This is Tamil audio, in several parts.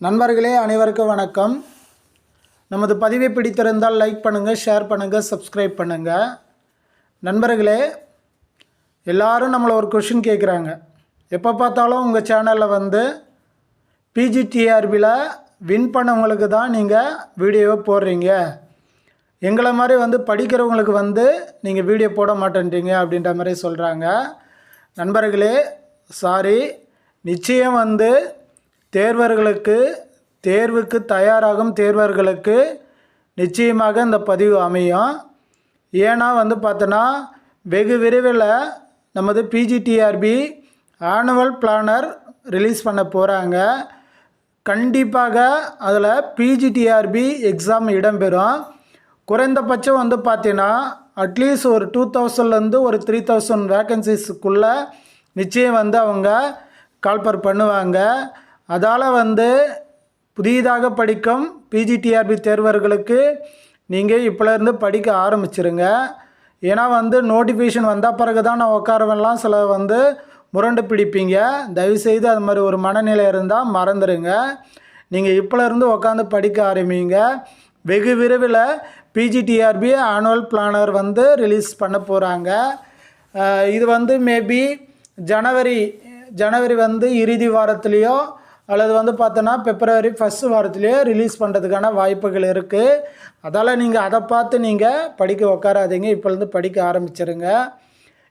நண்பர்களே அனைவருக்கும் வணக்கம். நமது பதிவை பிடித்திருந்தால் லைக் பண்ணுங்கள் ஷேர் பண்ணுங்கள் சப்ஸ்கிரைப் பண்ணுங்கள் நண்பர்களே எல்லாரும் நம்மளை ஒரு கொஷின் கேட்குறாங்க எப்போ பார்த்தாலும் உங்கள் சேனலில் வந்து பிஜிடிஆர்பியில் வின் பண்ணவங்களுக்கு தான் நீங்கள் வீடியோவை போடுறீங்க. எங்களை மாதிரி வந்து படிக்கிறவங்களுக்கு வந்து நீங்கள் வீடியோ போட மாட்டேன்றீங்க அப்படின்ற மாதிரி சொல்கிறாங்க நண்பர்களே சாரி நிச்சயம் வந்து தேர்வர்களுக்கு தேர்வுக்கு தயாராகும் தேர்வர்களுக்கு நிச்சயமாக இந்த பதிவு அமையும். ஏன்னா வந்து பார்த்தோன்னா வெகு விரைவில் நமது பிஜிடிஆர்பி ஆனுவல் பிளானர் ரிலீஸ் பண்ண போகிறாங்க கண்டிப்பாக அதில் பிஜிடிஆர்பி எக்ஸாம் இடம்பெறும். குறைந்தபட்சம் வந்து பார்த்தீங்கன்னா அட்லீஸ்ட் ஒரு டூ தௌசண்ட்லேருந்து ஒரு த்ரீ தௌசண்ட் வேக்கன்சிஸுக்குள்ளே நிச்சயம் வந்து அவங்க கால்பர் பண்ணுவாங்க. அதால் வந்து புதிதாக படிக்கும் பிஜிடிஆர்பி தேர்வர்களுக்கு நீங்கள் இப்போலேருந்து படிக்க ஆரம்பிச்சிருங்க. ஏன்னா வந்து நோட்டிஃபிகேஷன் வந்த பிறகு தான் நான் உட்காரவெல்லாம் சில வந்து முரண்டு பிடிப்பீங்க. தயவுசெய்து அது மாதிரி ஒரு மனநிலை இருந்தால் மறந்துடுங்க நீங்கள் இப்போலேருந்து உட்காந்து படிக்க ஆரம்பிங்க. வெகு விரைவில் பிஜிடிஆர்பி ஆனுவல் பிளானர் வந்து ரிலீஸ் பண்ண போகிறாங்க இது வந்து மேபி ஜனவரி ஜனவரி வந்து இறுதி வாரத்துலேயோ அல்லது வந்து பார்த்தோன்னா பிப்ரவரி ஃபஸ்ட் வாரத்துலேயே ரிலீஸ் பண்ணுறதுக்கான வாய்ப்புகள் இருக்குது அதால் நீங்கள் அதை பார்த்து நீங்கள் படிக்க உட்காராதீங்க இப்போலேருந்து படிக்க ஆரம்பிச்சிருங்க.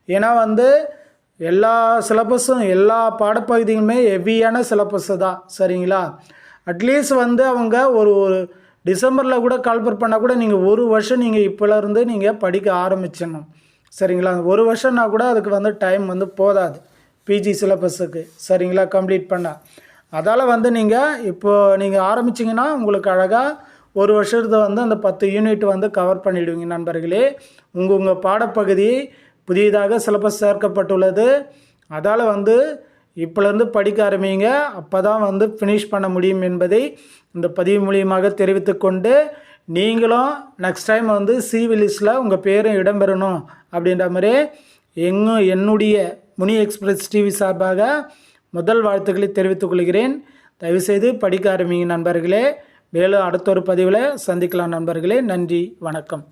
ஏன்னா வந்து எல்லா சிலபஸும் எல்லா பாடப்பகுதிகளுமே ஹெவியான சிலபஸ்ஸு தான். சரிங்களா? அட்லீஸ்ட் வந்து அவங்க ஒரு ஒரு டிசம்பரில் கூட கால்பர் பண்ணால் கூட நீங்கள் ஒரு வருஷம் நீங்கள் இப்போலேருந்து நீங்கள் படிக்க ஆரம்பிச்சிடணும். சரிங்களா? ஒரு வருஷம்னா கூட அதுக்கு வந்து டைம் வந்து போதாது. பிஜி சிலபஸுக்கு சரிங்களா? கம்ப்ளீட் பண்ணால் அதால் வந்து நீங்கள் இப்போது நீங்கள் ஆரம்பிச்சிங்கன்னா உங்களுக்கு அழகாக ஒரு வருஷத்தை வந்து அந்த பத்து யூனிட் வந்து கவர் பண்ணிவிடுவீங்க நண்பர்களே. உங்கள் உங்கள் பாடப்பகுதி புதியதாக சிலபஸ் சேர்க்கப்பட்டுள்ளது. அதால் வந்து இப்போலேருந்து படிக்க ஆரம்பிங்க. அப்போ தான் வந்து ஃபினிஷ் பண்ண முடியும் என்பதை இந்த பதிவு மூலியமாக தெரிவித்துக்கொண்டு நீங்களும் நெக்ஸ்ட் டைம் வந்து சிவிலிஸில் உங்கள் பேரும் இடம்பெறணும் அப்படின்ற மாதிரி எங்கும் என்னுடைய முனி எக்ஸ்பிரஸ் டிவி சார்பாக முதல் வாழ்த்துக்களை தெரிவித்துக் கொள்கிறேன். தயவுசெய்து படிக்க ஆரம்பிங்க நண்பர்களே. மேலும் அடுத்த ஒரு பதிவில் சந்திக்கலாம் நண்பர்களே. நன்றி. வணக்கம்.